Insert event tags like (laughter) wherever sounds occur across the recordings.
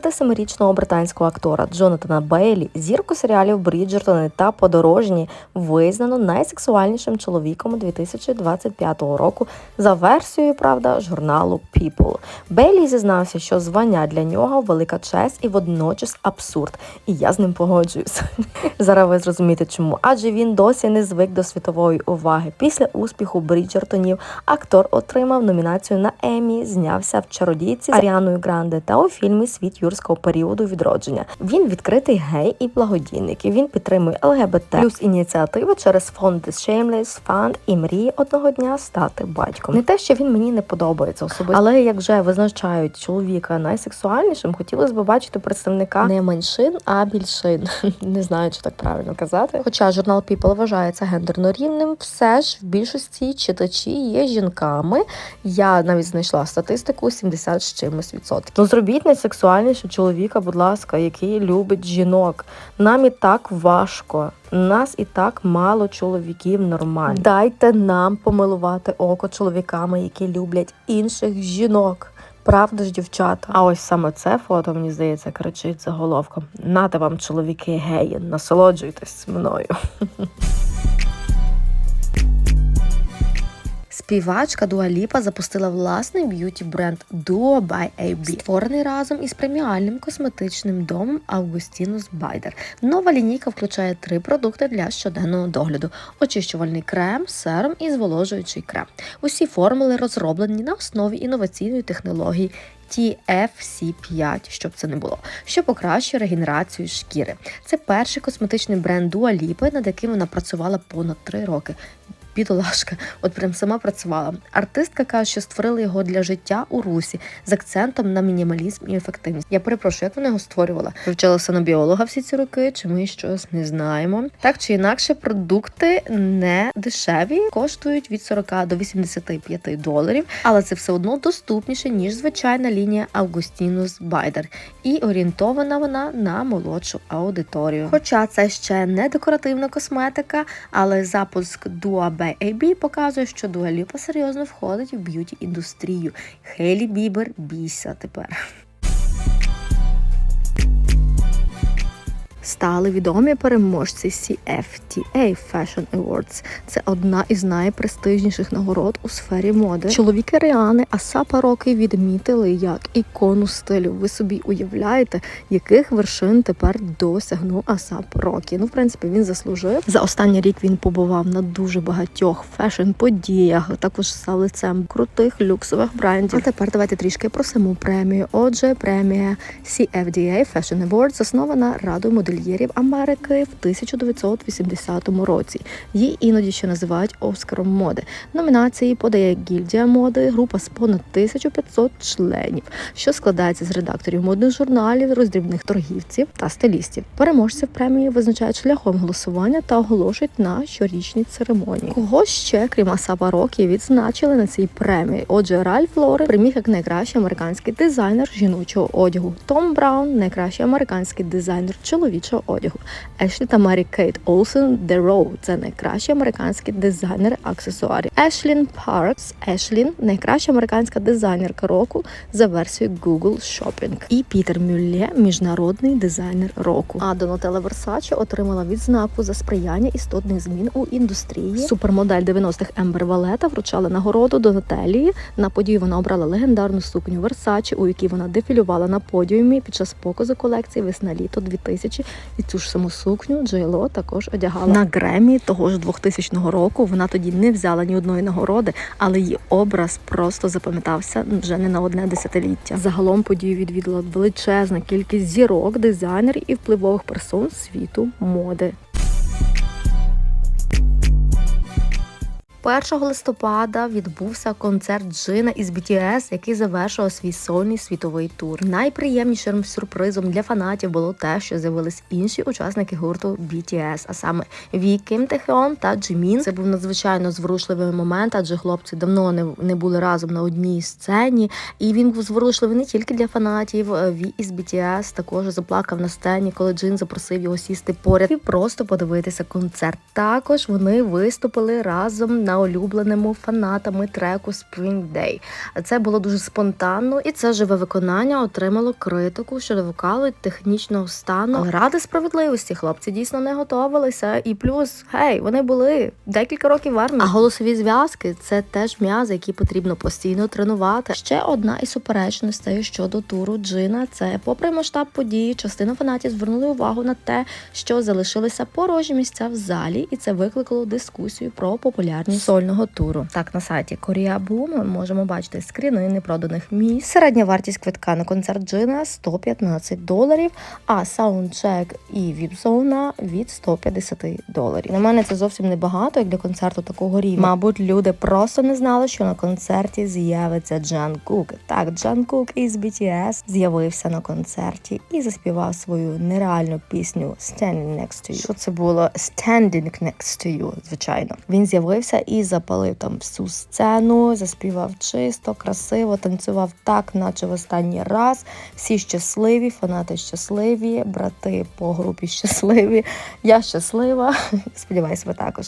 27-річного британського актора Джонатана Бейлі, зірку серіалів Бріджертони та Подорожні визнано найсексуальнішим чоловіком 2025 року за версією, правда, журналу People. Бейлі зізнався, що звання для нього велика честь і водночас абсурд. І я з ним погоджуюсь. (laughs) Зараз ви зрозумієте чому. Адже він досі не звик до світової уваги. Після успіху Бріджертонів актор отримав номінацію на Емі, знявся в чародійці з Аріаною Гранде та у фільмі Світ юрського періоду відродження. Він відкритий гей і благодійник. Він підтримує ЛГБТ плюс ініціативи через фонд The Shameless Fund і мріє одного дня стати батьком. Не те, що він мені не подобається особисто, але як вже визначають чоловіка найсексуальнішим, хотілося б бачити представника не меншин, а більшин. (laughs) Не знаю, чи так правильно казати. Хоча журнал People вважає це гендерно рівним, все ж в більшості читачі є жінками. Я навіть знайшла статистику 70 з чимось відсотків. Ну зробіть найсексуальніше чоловіка, будь ласка, який любить жінок. Нам і так важко. Нас і так мало чоловіків нормально. Дайте нам помилувати око чоловіками, які люблять інших жінок. Правда ж, дівчата? А ось саме це фото, мені здається, кричить заголовком. Нате вам, чоловіки геї, насолоджуйтесь мною. (laughs) Співачка Дуа Ліпа запустила власний б'юті бренд Duo by AB, створений разом із преміальним косметичним домом Augustinus Bider. Нова лінійка включає три продукти для щоденного догляду: очищувальний крем, серум і зволожуючий крем. Усі формули розроблені на основі інноваційної технології. TFC5, щоб це не було, що покращує регенерацію шкіри. Це перший косметичний бренд Dua Lipa, над яким вона працювала понад три роки. Бідолашка, от прям сама працювала. Артистка каже, що створила його для життя у русі з акцентом на мінімалізм і ефективність. Я перепрошую, як вона його створювала? Вивчалася на біолога всі ці роки, чи ми щось не знаємо. Так чи інакше, продукти не дешеві, коштують від 40 до 85 доларів, але це все одно доступніше ніж звичайна лінія Augustinus Bider. І орієнтована вона на молодшу аудиторію. Хоча це ще не декоративна косметика, але запуск Dua by AB показує, що Дуаліпа серйозно входить в б'юті індустрію. Хейлі Бібер бійся тепер. Стали відомі переможці CFTA Fashion Awards. Це одна із найпрестижніших нагород у сфері моди. Чоловіки Ріани Асапа Роки відмітили як ікону стилю. Ви собі уявляєте, яких вершин тепер досягнув Асап Рокі. Ну, в принципі, він заслужив. За останній рік він побував на дуже багатьох фешн-подіях, також став лицем крутих люксових брендів. А тепер давайте трішки про саму премію. Отже, премія CFDA Fashion Awards заснована радою модельєрів Америки в 1980 році. Її іноді ще називають Оскаром моди. Номінації подає гільдія моди, група з понад 1500 членів, що складається з редакторів модних журналів, роздрібних торгівців та стилістів. Переможців премії визначають шляхом голосування та оголошують на щорічній церемонії. Кого ще, крім Асапа Рокі, відзначили на цій премії? Отже, Ральф Лорен приміг як найкращий американський дизайнер жіночого одягу. Том Браун найкращий американський дизайнер чоловічого одягу. Ешлі та Марі Кейт Олсен The Row – це найкращі американські дизайнери аксесуарів. Ешлін Паркс Ешлін найкраща американська дизайнерка року за версією Google Shopping. І Пітер Мюлле міжнародний дизайнер року. А Донателла Версаче отримала відзнаку за сприяння істотних змін у індустрії. Супермодель 90-х Ембер Валета вручала нагороду Донателлі. На подію вона обрала легендарну сукню Версаче, у якій вона дефілювала на подіумі під час показу колекції весна-літо 2000 і цю ж саму сукню Джейло також одягала на Гремі того ж 2000 року. Вона тоді не взяла ні одної нагороди, але її образ просто запам'ятався вже не на одне десятиліття. Загалом подію відвідала величезна кількість зірок, дизайнерів і впливових персон світу моди. 1 листопада відбувся концерт Джина із BTS, який завершував свій сольний світовий тур. Найприємнішим сюрпризом для фанатів було те, що з'явились інші учасники гурту BTS, а саме Ві, Кім Техеон та Джимін. Це був надзвичайно зворушливий момент, адже хлопці давно не, не були разом на одній сцені, і він був зворушливий не тільки для фанатів. Ві із BTS також заплакав на сцені, коли Джин запросив його сісти поряд і просто подивитися концерт. Також вони виступили разом на улюбленому фанатами треку Spring Day. Це було дуже спонтанно, і це живе виконання отримало критику щодо вокалу і технічного стану. Але ради справедливості хлопці дійсно не готувалися. І плюс, гей, вони були декілька років в армії. А голосові зв'язки це теж м'язи, які потрібно постійно тренувати. Ще одна із суперечностей щодо туру Джина. Це попри масштаб події, частина фанатів звернули увагу на те, що залишилися порожні місця в залі, і це викликало дискусію про популярність сольного туру. Так на сайті Boom ми можемо бачити скріни непроданих місць. Середня вартість квитка на концерт Джина 115 доларів, а саундчек і віп-зона від 150 доларів. На мене це зовсім небагато, як для концерту такого рівня. Мабуть, люди просто не знали, що на концерті з'явиться Джан Кук. Так, Джан Кук із BTS з'явився на концерті і заспівав свою нереальну пісню Standing Next to You. Що це було Standing Next to You, звичайно. Він з'явився і запалив там всю сцену, заспівав чисто, красиво, танцював так, наче в останній раз. Всі щасливі, фанати щасливі, брати по групі щасливі. Я щаслива. (laughs) Сподіваюсь, ви також.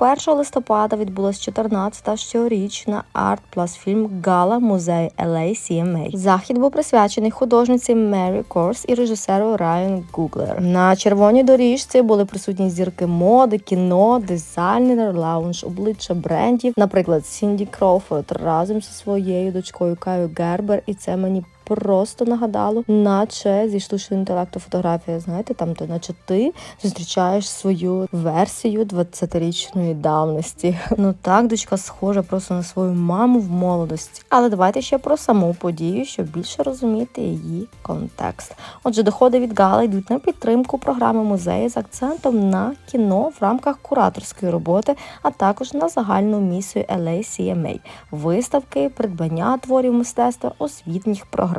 1 листопада відбулась 14-та щорічна арт плюс фільм Гала музей LA CMA. Захід був присвячений художниці Мері Корс і режисеру Райан Гуглер. На червоній доріжці були присутні зірки моди, кіно, дизайнери, лаунж, обличчя брендів, наприклад, Сінді Кроуфорд разом зі своєю дочкою Каю Гербер, і це мені просто нагадало, наче зі штучного інтелекту фотографія, знаєте, там то наче ти зустрічаєш свою версію 20-річної давності. (laughs) Ну так, дочка схожа просто на свою маму в молодості. Але давайте ще про саму подію, щоб більше розуміти її контекст. Отже, доходи від Гали йдуть на підтримку програми музею з акцентом на кіно в рамках кураторської роботи, а також на загальну місію LACMA – виставки, придбання творів мистецтва, освітніх програм.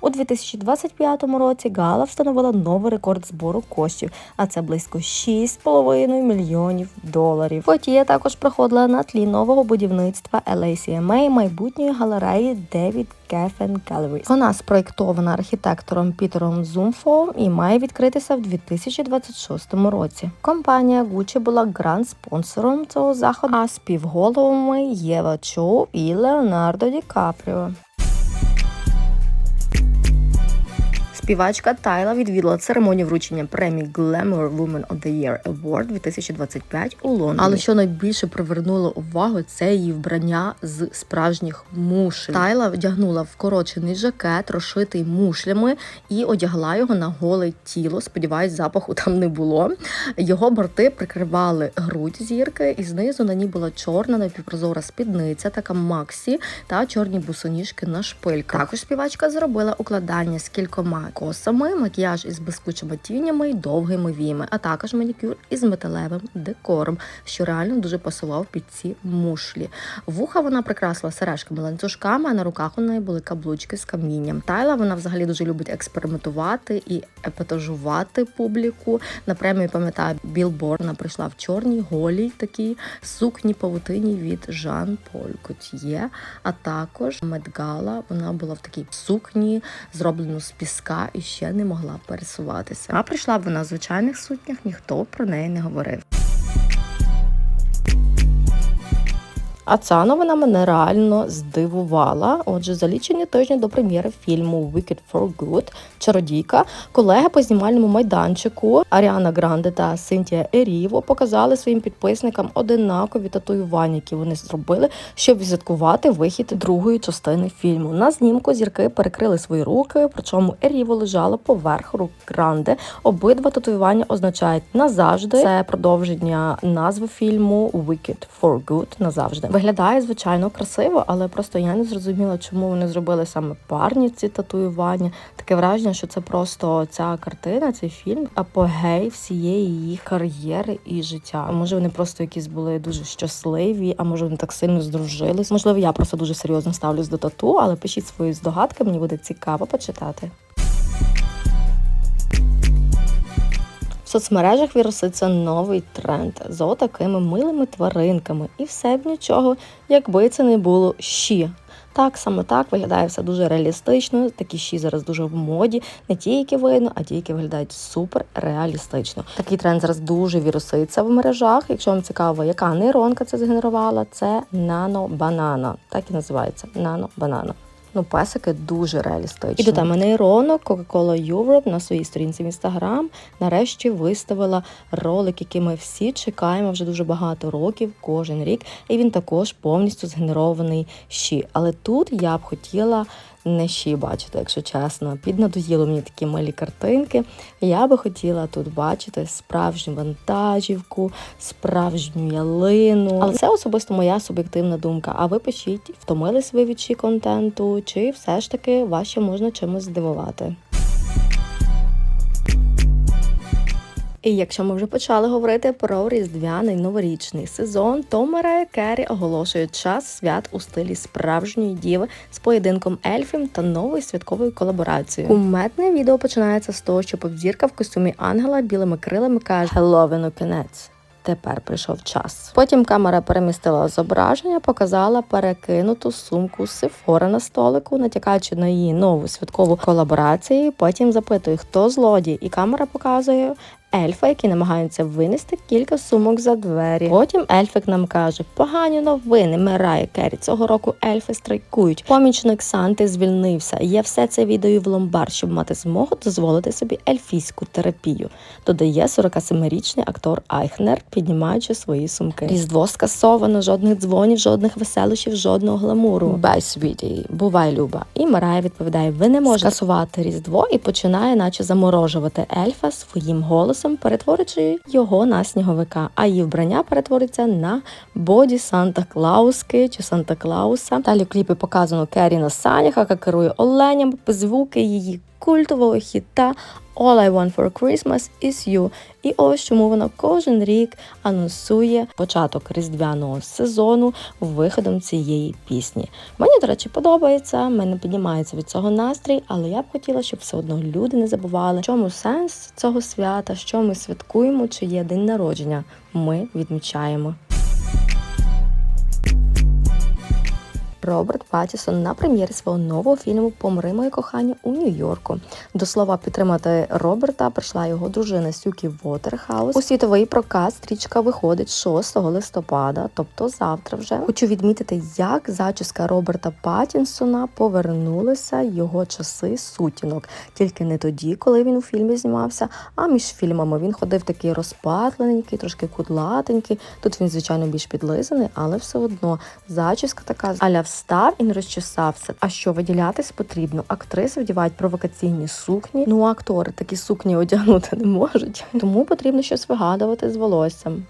У 2025 році Гала встановила новий рекорд збору коштів, а це близько 6,5 мільйонів доларів. Подія також проходила на тлі нового будівництва LACMA майбутньої галереї David Geffen Galleries. Вона спроєктована архітектором Пітером Зумфом і має відкритися в 2026 році. Компанія Gucci була гранд-спонсором цього заходу, а співголовами Єва Чоу і Леонардо Ді Капріо. Співачка Тайла відвідала церемонію вручення премії Glamour Woman of the Year Award 2025 у Лондоні. Але що найбільше привернуло увагу, це її вбрання з справжніх мушель. Тайла вдягнула вкорочений жакет, розшитий мушлями, і одягла його на голе тіло. Сподіваюсь, запаху там не було. Його борти прикривали грудь зірки, і знизу на ній була чорна напівпрозора спідниця, така Максі та чорні бусоніжки на шпильках. Також співачка зробила укладання з кількома косами, макіяж із блискучими тінями й довгими віями, а також манікюр із металевим декором, що реально дуже пасував під ці мушлі. Вуха вона прикрасила сережками ланцюжками, а на руках у неї були каблучки з камінням. Тайла вона взагалі дуже любить експериментувати і епатажувати публіку. На премію пам'ятаю Білборд вона прийшла в чорній голій такій сукні павутині від Жан Поль Котьє. А також Медгала вона була в такій сукні, зроблено з піска і ще не могла пересуватися. А прийшла вона в звичайних сутнях, ніхто про неї не говорив. А ця новина мене реально здивувала. Отже, за лічені тижні до прем'єри фільму Wicked for Good Чародійка колеги по знімальному майданчику Аріана Гранде та Синтія Еріво показали своїм підписникам одинакові татуювання, які вони зробили, щоб відсвяткувати вихід другої частини фільму. На знімку зірки перекрили свої руки, причому Еріво лежала поверх рук Гранде. Обидва татуювання означають назавжди. Це продовження назви фільму Wicked for Good назавжди. Виглядає звичайно красиво, але просто я не зрозуміла, чому вони зробили саме парні ці татуювання. Таке враження, що це просто ця картина, цей фільм, апогей всієї їх кар'єри і життя. А може вони просто якісь були дуже щасливі, а може вони так сильно здружились. Можливо, я просто дуже серйозно ставлюсь до тату, але пишіть свої здогадки, мені буде цікаво почитати. В соцмережах віруситься новий тренд з отакими милими тваринками, і все б нічого, якби це не було щі. так, саме так виглядає все дуже реалістично. Такі щі зараз дуже в моді. Не ті, які видно, а ті, які виглядають супер реалістично. Такий тренд зараз дуже віруситься в мережах. Якщо вам цікаво, яка нейронка це згенерувала, це нано-банана. Так і називається нано-банана. Ну, песики дуже реалістичні. І до теми нейронок Coca-Cola Europe на своїй сторінці в Instagram нарешті виставила ролик, який ми всі чекаємо вже дуже багато років, кожен рік. І він також повністю згенерований ще. Але тут я б хотіла не ще бачити, якщо чесно. Піднадоїли мені такі милі картинки. Я би хотіла тут бачити справжню вантажівку, справжню ялину. Але це особисто моя суб'єктивна думка. А ви пишіть, втомились ви від щі контенту, чи все ж таки вас можна чимось здивувати. І якщо ми вже почали говорити про різдвяний новорічний сезон, то Мерея Керрі оголошує час свят у стилі справжньої діви з поєдинком ельфів та новою святковою колаборацією. Куметне відео починається з того, що попзірка в костюмі ангела білими крилами каже Хелловіну кінець. Тепер прийшов час. Потім камера перемістила зображення, показала перекинуту сумку Сефора на столику, натякаючи на її нову святкову колаборацію. Потім запитує, хто злодій, і камера показує ельфа, які намагаються винести кілька сумок за двері. Потім ельфик нам каже: погані новини, Мерає Керрі. Цього року ельфи страйкують. Помічник Санти звільнився. Я все це віддаю в ломбард, щоб мати змогу дозволити собі ельфійську терапію. Додає 47-річний актор Айхнер, піднімаючи свої сумки. Різдво скасовано, жодних дзвонів, жодних веселощів, жодного гламуру. Бай світі, бувай, Люба. І Марая відповідає: ви не можете скасувати різдво і починає, наче заморожувати ельфа своїм голосом перетворюючи його на сніговика, а її вбрання перетвориться на боді Санта Клауски чи Санта Клауса. Далі в кліпі показано Керрі на санях, яка керує оленям, звуки її культового хіта All I Want for Christmas is You. І ось чому вона кожен рік анонсує початок різдвяного сезону виходом цієї пісні. Мені, до речі, подобається, мене піднімається від цього настрій, але я б хотіла, щоб все одно люди не забували, в чому сенс цього свята, що ми святкуємо, чи є день народження. Ми відмічаємо. Роберт Паттісон на прем'єрі свого нового фільму Помри моє кохання у Нью-Йорку. До слова підтримати Роберта прийшла його дружина Сюкі Вотерхаус. У світовий прокат стрічка виходить 6 листопада, тобто завтра вже. Хочу відмітити, як зачіска Роберта Паттінсона повернулися його часи сутінок. Тільки не тоді, коли він у фільмі знімався, а між фільмами він ходив такий розпатлененький, трошки кудлатенький. Тут він, звичайно, більш підлизаний, але все одно зачіска така аля встав і не розчесався. А що виділятись потрібно? Актриси вдівають провокаційні сукні. Ну актори такі сукні одягнути не можуть. Тому потрібно щось вигадувати з волоссям.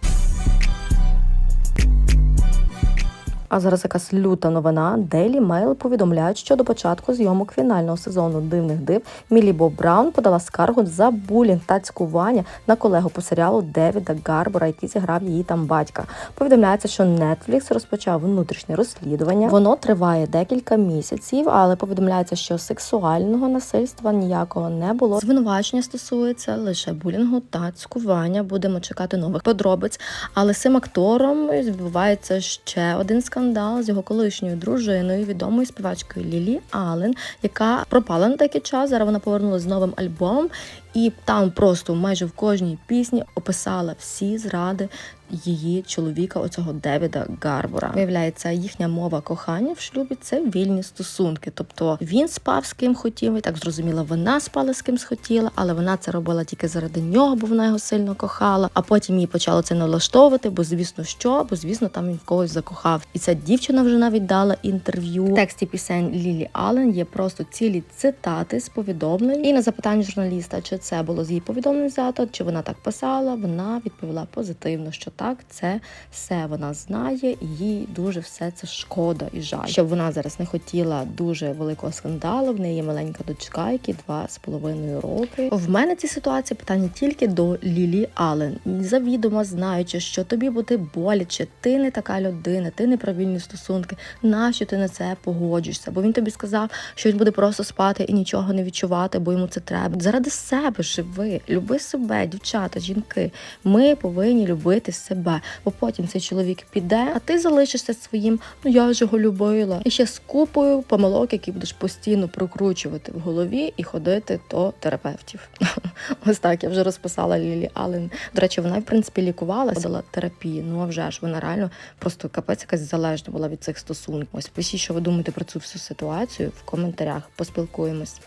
А зараз якась люта новина. Daily Mail повідомляють, що до початку зйомок фінального сезону дивних див Мілі Боб Браун подала скаргу за булінг та цькування на колегу по серіалу Девіда Гарбора, який зіграв її там батька. Повідомляється, що Netflix розпочав внутрішнє розслідування. Воно триває декілька місяців, але повідомляється, що сексуального насильства ніякого не було. Звинувачення стосується лише булінгу та цькування. Будемо чекати нових подробиць. Але цим актором відбувається ще один скандал скандал з його колишньою дружиною, відомою співачкою Лілі Аллен, яка пропала на такий час. Зараз вона повернулася з новим альбомом, і там просто майже в кожній пісні описала всі зради її чоловіка, оцього Девіда Гарбора. Виявляється, їхня мова кохання в шлюбі це вільні стосунки. Тобто він спав з ким хотів, і так зрозуміло, вона спала з ким схотіла, але вона це робила тільки заради нього, бо вона його сильно кохала. А потім їй почало це налаштовувати, бо звісно, що, бо звісно, там він в когось закохав. І ця дівчина вже навіть дала інтерв'ю. В тексті пісень Лілі Аллен є просто цілі цитати з повідомлень. І на запитання журналіста, чи це було з її повідомлень взято, чи вона так писала, вона відповіла позитивно, що так, це все вона знає, і їй дуже все це шкода і жаль. Щоб вона зараз не хотіла дуже великого скандалу. В неї є маленька дочка, які два з половиною роки. В мене ці ситуації питання тільки до Лілі Аллен. Завідомо знаючи, що тобі буде боляче, ти не така людина, ти не правильні стосунки. Нащо ти на це погоджуєшся? Бо він тобі сказав, що він буде просто спати і нічого не відчувати, бо йому це треба. Заради себе себе живи, люби себе, дівчата, жінки. Ми повинні любити себе, бо потім цей чоловік піде, а ти залишишся своїм. Ну я ж його любила. І ще з купою помилок, які будеш постійно прокручувати в голові і ходити до терапевтів. (laughs) Ось так я вже розписала Лілі Ален. До речі, вона в принципі лікувалася, дала терапію. Ну а вже ж вона реально просто капець якась залежна була від цих стосунків. Ось пишіть, що ви думаєте про цю всю ситуацію в коментарях. Поспілкуємось.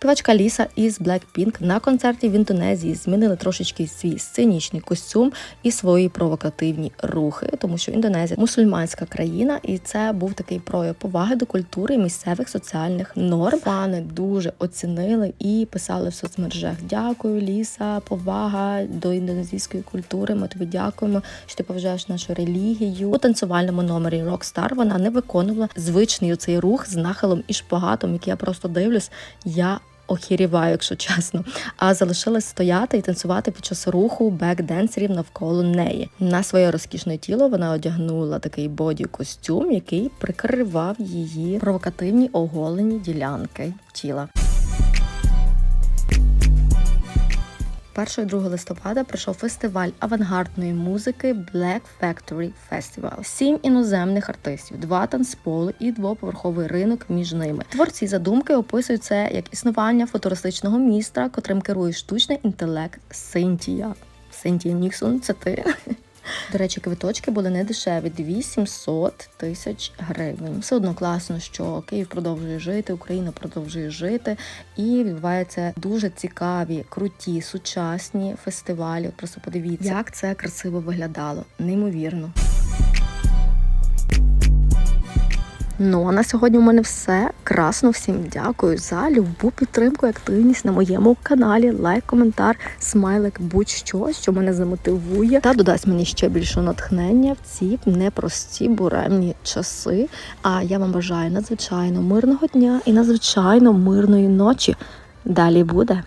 Співачка Ліса із Blackpink на концерті в Індонезії змінили трошечки свій сценічний костюм і свої провокативні рухи, тому що Індонезія мусульманська країна, і це був такий прояв поваги до культури і місцевих соціальних норм. Фани дуже оцінили і писали в соцмережах: Дякую, Ліса, повага до індонезійської культури. Ми тобі дякуємо, що ти поважаєш нашу релігію. У танцювальному номері Rockstar вона не виконувала звичний оцей рух з нахилом і шпагатом, який я просто дивлюсь. Я охіріваю, якщо чесно, а залишилась стояти і танцювати під час руху бек-денсерів навколо неї. На своє розкішне тіло вона одягнула такий боді-костюм, який прикривав її провокативні оголені ділянки тіла. 1 і 2 листопада пройшов фестиваль авангардної музики Black Factory Festival. Сім іноземних артистів, два танцполи і двоповерховий ринок між ними. Творці задумки описують це як існування футуристичного міста, котрим керує штучний інтелект Синтія. Синтія Ніксон, це ти. До речі, квиточки були не дешеві 800 тисяч гривень. Все одно класно, що Київ продовжує жити, Україна продовжує жити, і відбуваються дуже цікаві, круті, сучасні фестивалі. Просто подивіться, як це красиво виглядало. Неймовірно. Ну а на сьогодні у мене все. Красно всім дякую за любу підтримку активність на моєму каналі. Лайк, коментар, смайлик, будь-що, що мене замотивує та додасть мені ще більше натхнення в ці непрості буремні часи. А я вам бажаю надзвичайно мирного дня і надзвичайно мирної ночі. Далі буде.